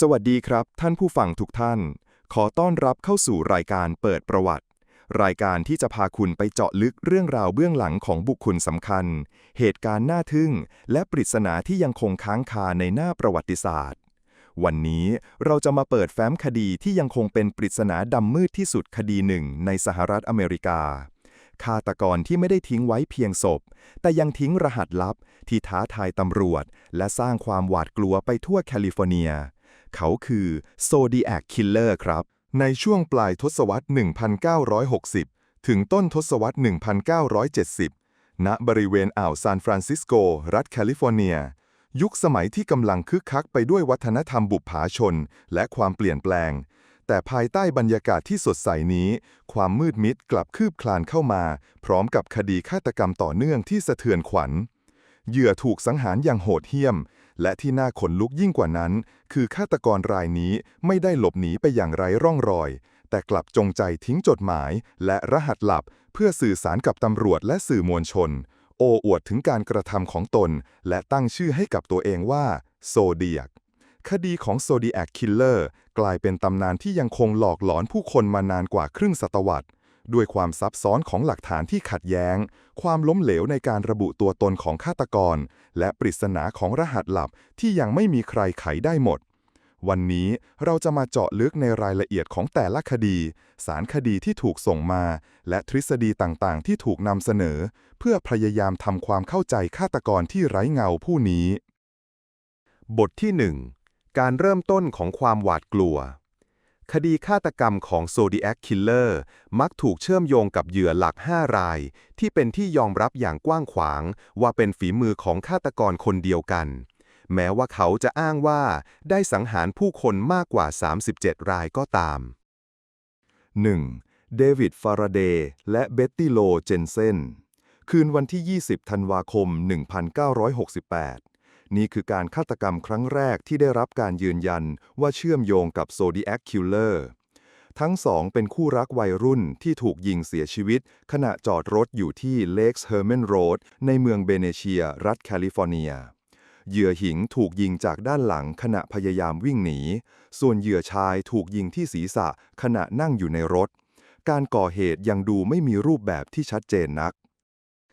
สวัสดีครับ ท่านผู้ฟังทุกท่าน ขอต้อนรับเข้าสู่รายการเปิดประวัติ รายการที่จะพาคุณไปเจาะลึกเรื่องราวเบื้องหลังของบุคคลสำคัญ เหตุการณ์น่าทึ่ง และปริศนาที่ยังคงค้างคาในหน้าประวัติศาสตร์ วันนี้เราจะมาเปิดแฟ้มคดีที่ยังคงเป็นปริศนาดำมืดที่สุดคดีหนึ่งในสหรัฐอเมริกาฆาตกรที่ไม่ได้ทิ้งไว้เพียงศพ แต่ยังทิ้งรหัสลับที่ท้าทายตำรวจ และสร้างความหวาดกลัวไปทั่วแคลิฟอร์เนีย เขาคือ Zodiac Killer ครับ ในช่วงปลายทศวรรษ 1960 ถึงต้นทศวรรษ 1970 ณ บริเวณอ่าวซานฟรานซิสโก รัฐแคลิฟอร์เนีย ยุคสมัยที่กำลังคึกคักไปด้วยวัฒนธรรมบุปผาชน และความเปลี่ยนแปลง แต่ภายใต้บรรยากาศที่สดใสนี้ ความมืดมิดกลับคืบคลานเข้ามา พร้อมกับคดีฆาตกรรมต่อเนื่องที่สะเทือนขวัญ เหยื่อถูกสังหารอย่างโหดเหี้ยม และที่น่าขนลุกยิ่งกว่านั้น คือฆาตกรรายนี้ไม่ได้หลบหนีไปอย่างไร้ร่องรอย แต่กลับจงใจทิ้งจดหมาย และรหัสลับ เพื่อสื่อสารกับตำรวจและสื่อมวลชน โอ้อวดถึงการกระทำของตน และตั้งชื่อให้กับตัวเองว่าโซเดียกคดีของ Zodiac Killer กลายเป็นตำนานที่ยังคงหลอกหลอนผู้คนมานานกว่าครึ่งศตวรรษ ด้วยความซับซ้อนของหลักฐานที่ขัดแย้ง ความล้มเหลวในการระบุตัวตนของฆาตกร และปริศนาของรหัสลับที่ยังไม่มีใครไขได้หมด วันนี้เราจะมาเจาะลึกในรายละเอียดของแต่ละคดี สารคดีที่ถูกส่งมา และทฤษฎีต่างๆ ที่ถูกนำเสนอ เพื่อพยายามทำความเข้าใจฆาตกรที่ไร้เงาผู้นี้ บทที่ 1 การเริ่มต้นของความหวาดกลัว คดีฆาตกรรมของ Zodiac Killer มักถูกเชื่อมโยงกับเหยื่อหลัก 5 ราย ที่เป็นที่ยอมรับอย่างกว้างขวาง ว่าเป็นฝีมือของฆาตกรคนเดียวกัน แม้ว่าเขาจะอ้างว่าได้สังหารผู้คนมากกว่า 37 รายก็ตาม 1. เดวิด ฟาราเดย์ และเบ็ตตี้โล เจนเซน คืนวันที่ 20 ธันวาคม 1968 นี่คือการฆาตกรรมครั้งแรกที่ได้รับการยืนยันว่าเชื่อมโยงกับ Zodiac Killer ทั้งสองเป็นคู่รักวัยรุ่นที่ถูกยิงเสียชีวิต ขณะจอดรถอยู่ที่ Lakes Herman Road ในเมืองเบเนเชีย รัฐแคลิฟอร์เนีย เหยื่อหญิงถูกยิงจากด้านหลังขณะพยายามวิ่งหนี ส่วนเหยื่อชายถูกยิงที่ศีรษะขณะนั่งอยู่ในรถ การก่อเหตุยังดูไม่มีรูปแบบที่ชัดเจนนัก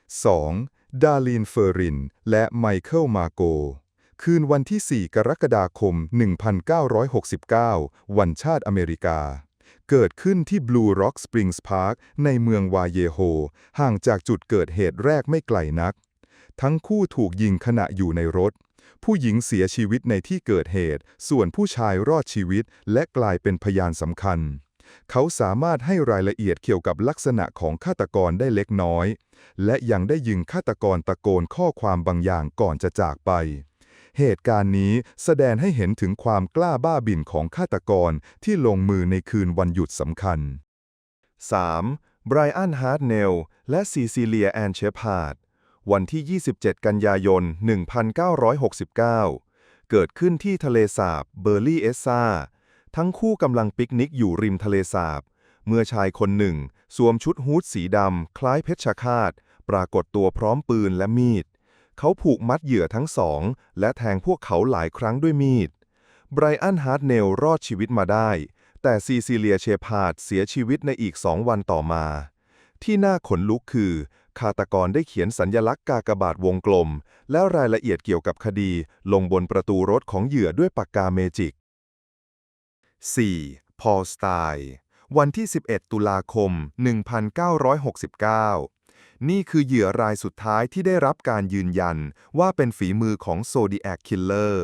2. ดาลีนเฟอริน และไมเคิลมาโก คืนวันที่ 4 กรกฎาคม 1969 วันชาติอเมริกา เกิดขึ้นที่ Blue Rock Springs Park ในเมืองวาเยโฮ ห่างจากจุดเกิดเหตุแรกไม่ไกลนัก ทั้งคู่ถูกยิงขณะอยู่ในรถ ผู้หญิงเสียชีวิตในที่เกิดเหตุ ส่วนผู้ชายรอดชีวิตและกลายเป็นพยานสำคัญ เขาสามารถให้รายละเอียดเกี่ยวกับลักษณะของฆาตกรได้เล็กน้อย และยังได้ยิงฆาตกรตะโกนข้อความบางอย่างก่อนจะจากไป เหตุการณ์นี้แสดงให้เห็นถึงความกล้าบ้าบิ่นของฆาตกรที่ลงมือในคืนวันหยุดสำคัญ 3. ไบรอันฮาร์ดเนลและซีซิเลียแอนเชพาร์ดวันที่ 27 กันยายน 1969 เกิดขึ้นที่ทะเลสาบเบอร์ลี่เอสซา ทั้งคู่กำลังปิกนิกอยู่ริมทะเลสาบ เมื่อชายคนหนึ่ง สวมชุดฮูดสีดำ คล้ายเพชฌฆาต ปรากฏตัวพร้อมปืนและมีด เขาผูกมัดเหยื่อทั้งสอง และแทงพวกเขาหลายครั้งด้วยมีด ไบรอันฮาร์ดเนลรอดชีวิตมาได้ แต่ซีซิเลียเชพาร์ดเสียชีวิตในอีกสองวันต่อมา ที่น่าขนลุกคือฆาตกรได้เขียนสัญญลักษณ์กากบาทวงกลม และรายละเอียดเกี่ยวกับคดีลงบนประตูรถของเหยื่อด้วยปากกาเมจิก 4. พอลสไตน์วันที่ 11 ตุลาคม 1969 นี่คือเหยื่อรายสุดท้ายที่ได้รับการยืนยันว่าเป็นฝีมือของ Zodiac Killer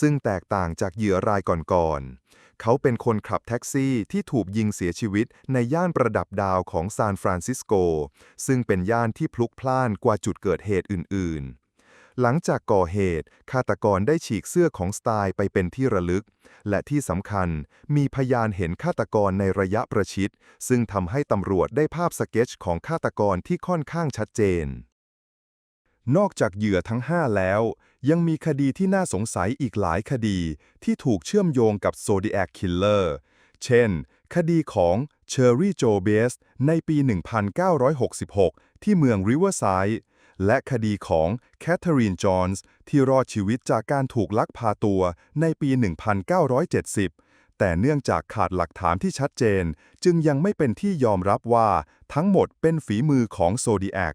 ซึ่งแตกต่างจากเหยื่อรายก่อนๆ เขาเป็นคนขับแท็กซี่ที่ถูกยิงเสียชีวิตในย่านประดับดาวของซานฟรานซิสโก ซึ่งเป็นย่านที่พลุกพล่านกว่าจุดเกิดเหตุอื่นๆ หลังจากก่อเหตุ ฆาตกรได้ฉีกเสื้อของสไตล์ไปเป็นที่ระลึก และที่สำคัญมีพยานเห็นฆาตกรในระยะประชิด ซึ่งทำให้ตำรวจได้ภาพสเก็ตชของฆาตกรที่ค่อนข้างชัดเจน นอกจากเหยื่อทั้ง 5 แล้ว ยังมีคดีที่น่าสงสัยอีกหลายคดีที่ถูกเชื่อมโยงกับ Zodiac Killer เช่น คดีของเชอร์รี่โจเบสในปี 1966 ที่เมืองริเวอร์ไซด์ และคดีของแคทเธอรีนจอห์นส์ที่รอดชีวิตจากการถูกลักพาตัวในปี 1970 แต่เนื่องจากขาดหลักฐานที่ชัดเจน จึงยังไม่เป็นที่ยอมรับว่าทั้งหมดเป็นฝีมือของโซดีแอค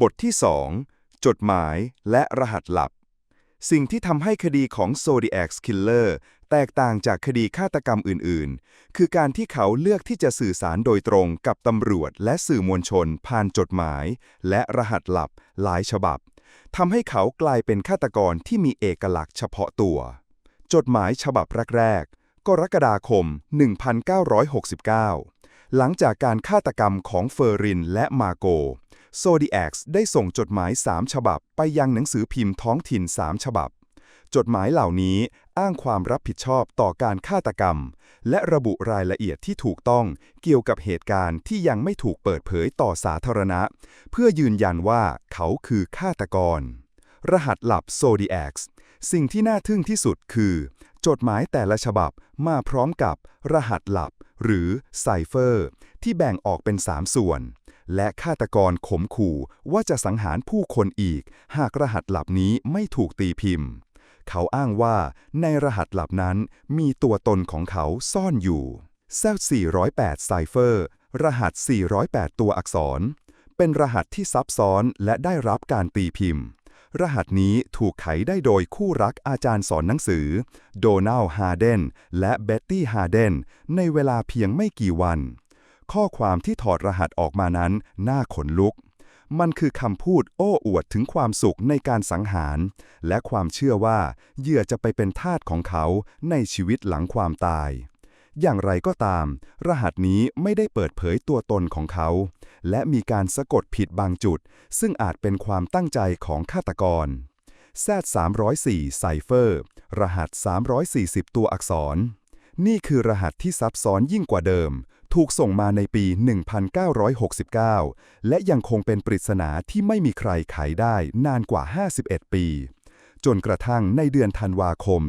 บทที่ 2 จดหมายและรหัสลับ สิ่งที่ทำให้คดีของ Zodiac Killer แตกต่างจากคดีฆาตกรรมอื่นๆ คือการที่เขาเลือกที่จะสื่อสารโดยตรงกับตำรวจและสื่อมวลชน ผ่านจดหมาย และรหัสลับหลายฉบับทำให้เขากลายเป็นฆาตกรที่มีเอกลักษณ์เฉพาะตัว จดหมายฉบับแรกๆกรกฎาคม 1969 หลังจากการฆาตกรรมของเฟอร์รินและมาโกโซดีแอ็กซ์ได้ส่งจดหมาย 3 ฉบับ ไปยังหนังสือพิมพ์ท้องถิ่น 3 ฉบับ จดหมายเหล่านี้ อ้างความรับผิดชอบต่อการฆาตกรรม และระบุรายละเอียดที่ถูกต้องเกี่ยวกับเหตุการณ์ที่ยังไม่ถูกเปิดเผยต่อสาธารณะ เพื่อยืนยันว่าเขาคือฆาตกร รหัสหลับ Zodiac สิ่งที่น่าทึ่งที่สุดคือ จดหมายแต่ละฉบับมาพร้อมกับรหัสหลับ หรือไซเฟอร์ ที่แบ่งออกเป็น 3 ส่วน และฆาตกรขมขู่ว่าจะสังหารผู้คนอีก หากรหัสหลับนี้ไม่ถูกตีพิมพ์ เขาอ้างว่าในรหัสลับนั้นมีตัวตนของเขาซ่อนอยู่แซว408ไซเฟอร์รหัส 408 ตัวอักษร เป็นรหัสที่ซับซ้อนและได้รับการตีพิมพ์ รหัสนี้ถูกไขได้โดยคู่รักอาจารย์สอนหนังสือ โดนัลฮาร์เดนและเบ็ตตี้ฮาร์เดนในเวลาเพียงไม่กี่วัน ข้อความที่ถอดรหัสออกมานั้นน่าขนลุก มันคือคำพูดโอ้อวดถึงความสุขในการสังหาร และความเชื่อว่าเหยื่อจะไปเป็นทาสของเขาในชีวิตหลังความตาย อย่างไรก็ตาม รหัสนี้ไม่ได้เปิดเผยตัวตนของเขา และมีการสะกดผิดบางจุด ซึ่งอาจเป็นความตั้งใจของฆาตกรแซด304ไซเฟอร์รหัส 340 ตัวอักษร นี่คือรหัสที่ซับซ้อนยิ่งกว่าเดิม ถูกส่งมาในปี 1969 และยังคงเป็นปริศนาที่ไม่มีใครไขได้นานกว่า 51 ปี จนกระทั่งในเดือนธันวาคม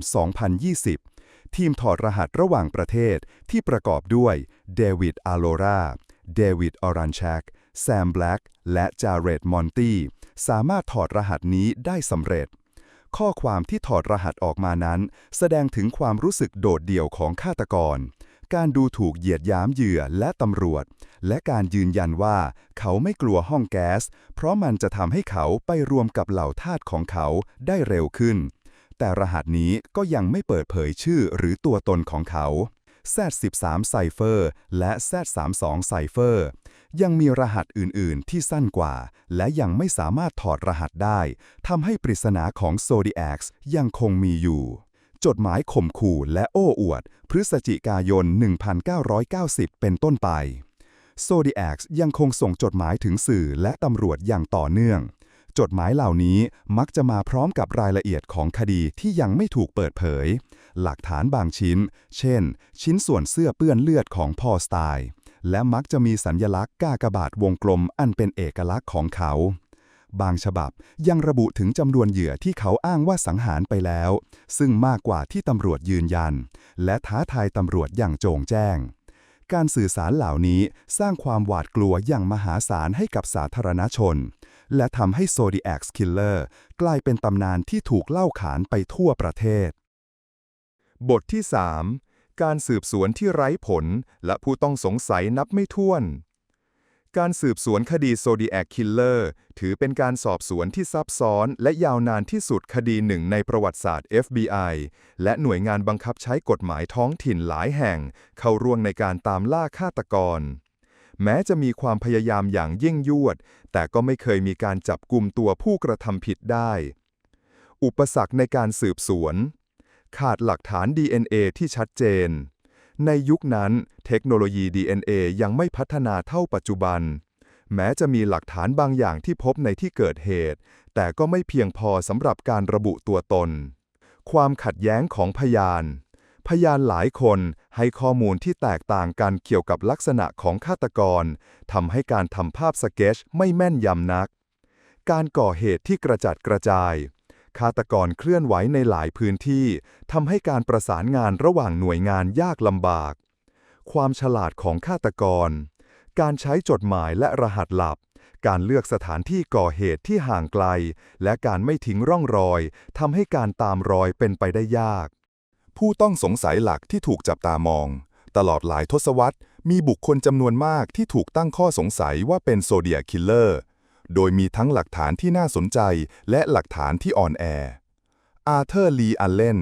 2020 ทีมถอดรหัสระหว่างประเทศที่ประกอบด้วยเดวิดอาโลราเดวิดออรันแชกแซมแบล็กและจาเรตมอนตี้สามารถถอดรหัสนี้ได้สำเร็จ ข้อความที่ถอดรหัสออกมานั้น แสดงถึงความรู้สึกโดดเดี่ยวของฆาตกร การดูถูกเหยียดหยามเหยื่อและตำรวจ และการยืนยันว่าเขาไม่กลัวห้องแก๊ส เพราะมันจะทำให้เขาไปรวมกับเหล่าทาสของเขาได้เร็วขึ้น แต่รหัสนี้ก็ยังไม่เปิดเผยชื่อหรือตัวตนของเขา Z13 ไซเฟอร์และ Z32 ไซเฟอร์ยังมีรหัสอื่น ๆ ที่สั้นกว่า และยังไม่สามารถถอดรหัสได้ทำให้ปริศนาของ Zodiac ยังคงมีอยู่ จดหมายข่มขู่และโอ้อวด พฤศจิกายน 1990 เป็นต้นไป Zodiac ยังคงส่งจดหมายถึงสื่อและตำรวจอย่างต่อเนื่อง จดหมายเหล่านี้มักจะมาพร้อมกับรายละเอียดของคดีที่ยังไม่ถูกเปิดเผย หลักฐานบางชิ้น เช่น ชิ้นส่วนเสื้อเปื้อนเลือดของพอสไตล์และมักจะมีสัญญลักษณ์กากบาทวงกลมอันเป็นเอกลักษณ์ของเขา บางฉบับยังระบุถึงจำนวนเหยื่อที่เขาอ้างว่าสังหารไปแล้ว ซึ่งมากกว่าที่ตำรวจยืนยัน และท้าทายตำรวจอย่างโจงแจ้ง การสื่อสารเหล่านี้สร้างความหวาดกลัวอย่างมหาศาลให้กับสาธารณชน และทำให้ Zodiac Killer กลายเป็นตำนานที่ถูกเล่าขานไปทั่วประเทศ บทที่ 3 การสืบสวนที่ไร้ผลและผู้ต้องสงสัยนับไม่ถ้วน การสืบสวนคดี Zodiac Killer ถือเป็นการสอบสวนที่ซับซ้อน และยาวนานที่สุดคดีหนึ่งในประวัติศาสตร์ FBI และหน่วยงานบังคับใช้กฎหมายท้องถิ่นหลายแห่ง เข้าร่วมในการตามล่าฆาตกร แม้จะมีความพยายามอย่างยิ่งยวด แต่ก็ไม่เคยมีการจับกลุ่มตัวผู้กระทำผิดได้ อุปสรรคในการสืบสวน ขาดหลักฐาน DNA ที่ชัดเจน ในยุคนั้น เทคโนโลยี DNA ยังไม่พัฒนาเท่าปัจจุบัน แม้จะมีหลักฐานบางอย่างที่พบในที่เกิดเหตุ แต่ก็ไม่เพียงพอสำหรับการระบุตัวตน ความขัดแย้งของพยาน พยานหลายคนให้ข้อมูลที่แตกต่างกันเกี่ยวกับลักษณะของฆาตกรทำให้การทำภาพสเกจไม่แม่นยำนัก การก่อเหตุที่กระจัดกระจาย ฆาตกรเคลื่อนไหวในหลายพื้นที่ทำให้การประสานงานระหว่างหน่วยงานยากลำบาก ความฉลาดของฆาตกร การใช้จดหมายและรหัสลับ การเลือกสถานที่ก่อเหตุที่ห่างไกล และการไม่ทิ้งร่องรอยทำให้การตามรอยเป็นไปได้ยาก ผู้ต้องสงสัยหลักที่ถูกจับตามอง ตลอดหลายทศวรรษ มีบุคคลจำนวนมากที่ถูกตั้งข้อสงสัยว่าเป็นโซเดียคิลเลอร์ โดยมีทั้งหลักฐานที่น่าสนใจและหลักฐานที่อ่อนแอ อาร์เธอร์ ลีอัลเลน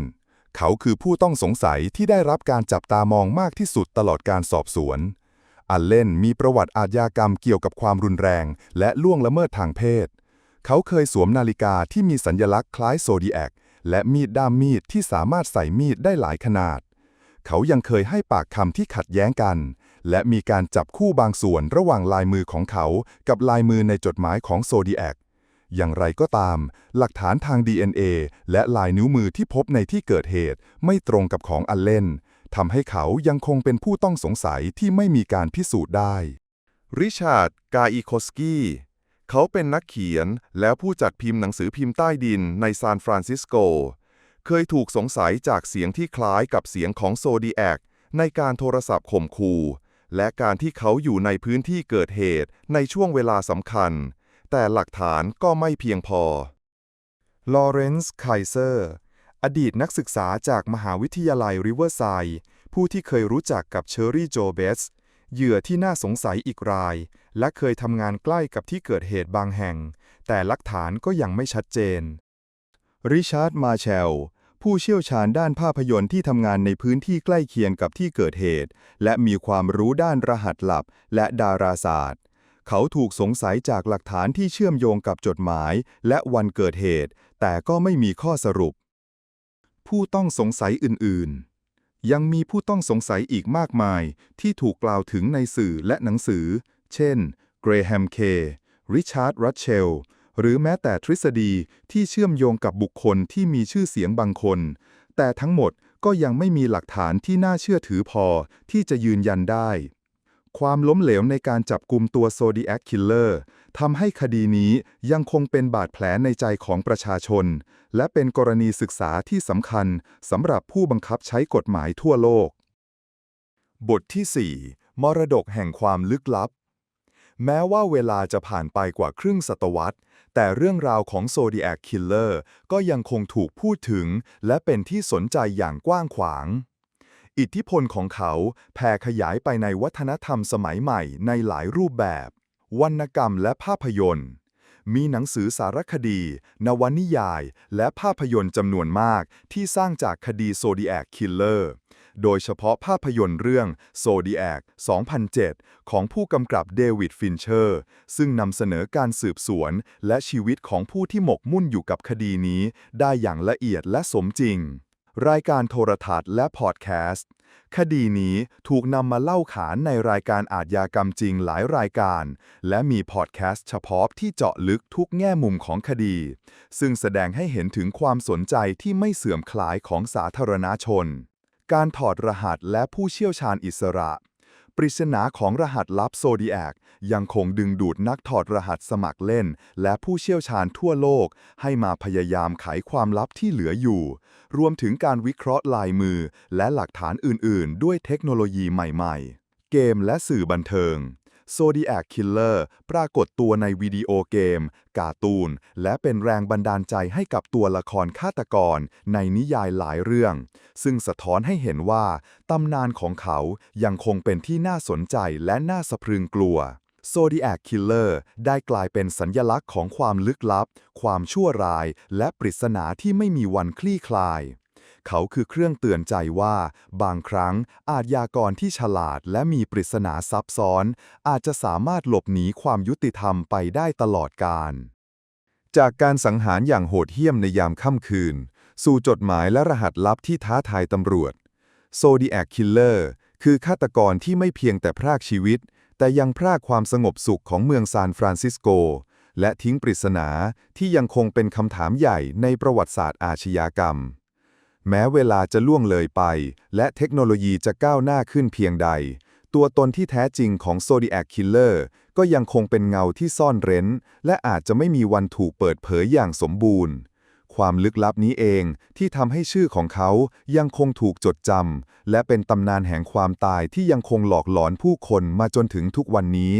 เขาคือผู้ต้องสงสัยที่ได้รับการจับตามองมากที่สุดตลอดการสอบสวน อัลเลนมีประวัติอาชญากรรมเกี่ยวกับความรุนแรง และล่วงละเมิดทางเพศ เขาเคยสวมนาฬิกาที่มีสัญลักษณ์คล้ายโซดีแอคและมีดด้ามมีดที่สามารถใส่มีดได้หลายขนาด เขายังเคยให้ปากคำที่ขัดแย้งกัน และมีการจับคู่บางส่วนระหว่างลายมือของเขา กับลายมือในจดหมายของโซดีแอคอย่างไรก็ตาม หลักฐานทาง DNA และลายนิ้วมือที่พบในที่เกิดเหตุ ไม่ตรงกับของอัลเลนทำให้เขายังคงเป็นผู้ต้องสงสัยที่ไม่มีการพิสูจน์ได้ ริชาร์ด กาอิโคสกี้ เขาเป็นนักเขียนและผู้จัดพิมพ์หนังสือพิมพ์ใต้ดินในซานฟรานซิสโก เคยถูกสงสัยจากเสียงที่คล้ายกับเสียงของโซดีแอคในการโทรศัพท์ข่มขู่ และการที่เขาอยู่ในพื้นที่เกิดเหตุในช่วงเวลาสำคัญ แต่หลักฐานก็ไม่เพียงพอ ลอเรนซ์ไคเซอร์ อดีตนักศึกษาจากมหาวิทยาลัยริเวอร์ไซด์ผู้ที่เคยรู้จักกับเชอรี่โจเบสเหยื่อที่น่าสงสัยอีกราย และเคยทำงานใกล้กับที่เกิดเหตุบางแห่ง แต่หลักฐานก็ยังไม่ชัดเจน ริชาร์ดมาเชล ผู้เชี่ยวชาญด้านภาพยนตร์ที่ทำงานในพื้นที่ใกล้เคียงกับที่เกิดเหตุ และมีความรู้ด้านรหัสลับและดาราศาสตร์ เขาถูกสงสัยจากหลักฐานที่เชื่อมโยงกับจดหมาย และวันเกิดเหตุ แต่ก็ไม่มีข้อสรุป ผู้ต้องสงสัยอื่น ๆ ยังมีผู้ต้องสงสัยอีกมากมายที่ถูกกล่าวถึงในสื่อและหนังสือ เช่น เกรแฮม เค ริชาร์ด รัชเชล หรือแม้แต่ทฤษฎีที่เชื่อมโยงกับบุคคลที่มีชื่อเสียงบางคน แต่ทั้งหมดก็ยังไม่มีหลักฐานที่น่าเชื่อถือพอที่จะยืนยันได้ ความล้มเหลวในการจับกลุ่มตัวโซดีแอคคิลเลอร์ทำให้คดีนี้ยังคงเป็นบาดแผลในใจของประชาชน และเป็นกรณีศึกษาที่สำคัญสำหรับผู้บังคับใช้กฎหมายทั่วโลก บทที่ 4 มรดกแห่งความลึกลับ แม้ว่าเวลาจะผ่านไปกว่าครึ่งศตวรรษ แต่เรื่องราวของโซดีแอคคิลเลอร์ก็ยังคงถูกพูดถึง และเป็นที่สนใจอย่างกว้างขวาง อิทธิพลของเขาแผ่ขยายไปในวัฒนธรรมสมัยใหม่ในหลายรูปแบบ วรรณกรรมและภาพยนตร์มีหนังสือสารคดี นวนิยาย และภาพยนตร์จำนวนมากที่สร้างจากคดีโซดีแอคคิลเลอร์ โดยเฉพาะภาพยนตร์เรื่อง Zodiac 2007 ของผู้กำกับเดวิดฟินเชอร์ ซึ่งนำเสนอการสืบสวน และชีวิตของผู้ที่หมกมุ่นอยู่กับคดีนี้ ได้อย่างละเอียดและสมจริง รายการโทรทัศน์และพอดแคสต์คดีนี้ถูกนำมาเล่าขานในรายการอาชญากรรมจริงหลายรายการ และมีพอดแคสต์เฉพาะที่เจาะลึกทุกแง่มุมของคดี ซึ่งแสดงให้เห็นถึงความสนใจที่ไม่เสื่อมคลายของสาธารณชน การถอดรหัสและผู้เชี่ยวชาญอิสระ ปริศนาของรหัสลับโซดีแอกยังคงดึงดูดนักถอดรหัสสมัครเล่น และผู้เชี่ยวชาญทั่วโลก ให้มาพยายามไขความลับที่เหลืออยู่ รวมถึงการวิเคราะห์ลายมือ และหลักฐานอื่น ๆ ด้วยเทคโนโลยีใหม่ ๆ เกมและสื่อบันเทิง Zodiac Killer ปรากฏตัวในวิดีโอเกม การ์ตูน และเป็นแรงบันดาลใจให้กับตัวละครฆาตกรในนิยายหลายเรื่อง ซึ่งสะท้อนให้เห็นว่า ตำนานของเขายังคงเป็นที่น่าสนใจและน่าสะพรึงกลัว Zodiac Killer ได้กลายเป็นสัญญลักษณ์ของความลึกลับ ความชั่วร้าย และปริศนาที่ไม่มีวันคลี่คลาย เขาคือเครื่องเตือนใจว่า บางครั้งอาจยากรที่ฉลาดและมีปริศนาซับซ้อน อาจจะสามารถหลบหนีความยุติธรรมไปได้ตลอดกาลจากการสังหารอย่างโหดเหี้ยมในยามค่ำคืน สู่จดหมายและรหัสลับที่ท้าทายตำรวจ Zodiac Killer คือฆาตกรที่ไม่เพียงแต่พรากชีวิต แต่ยังพรากความสงบสุขของเมืองซานฟรานซิสโก และทิ้งปริศนาที่ยังคงเป็นคำถามใหญ่ในประวัติศาสตร์อาชญากรรม แม้เวลาจะล่วงเลยไป และเทคโนโลยีจะก้าวหน้าขึ้นเพียงใด ตัวตนที่แท้จริงของ Zodiac Killer ก็ยังคงเป็นเงาที่ซ่อนเร้น และอาจจะไม่มีวันถูกเปิดเผยอย่างสมบูรณ์ ความลึกลับนี้เองที่ทำให้ชื่อของเขายังคงถูกจดจำและเป็นตำนานแห่งความตายที่ยังคงหลอกหลอนผู้คนมาจนถึงทุกวันนี้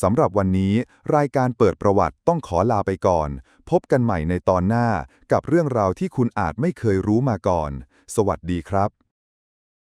สำหรับวันนี้รายการเปิดประวัติต้องขอลาไปก่อน พบกันใหม่ในตอนหน้ากับเรื่องราวที่คุณอาจไม่เคยรู้มาก่อน สวัสดีครับ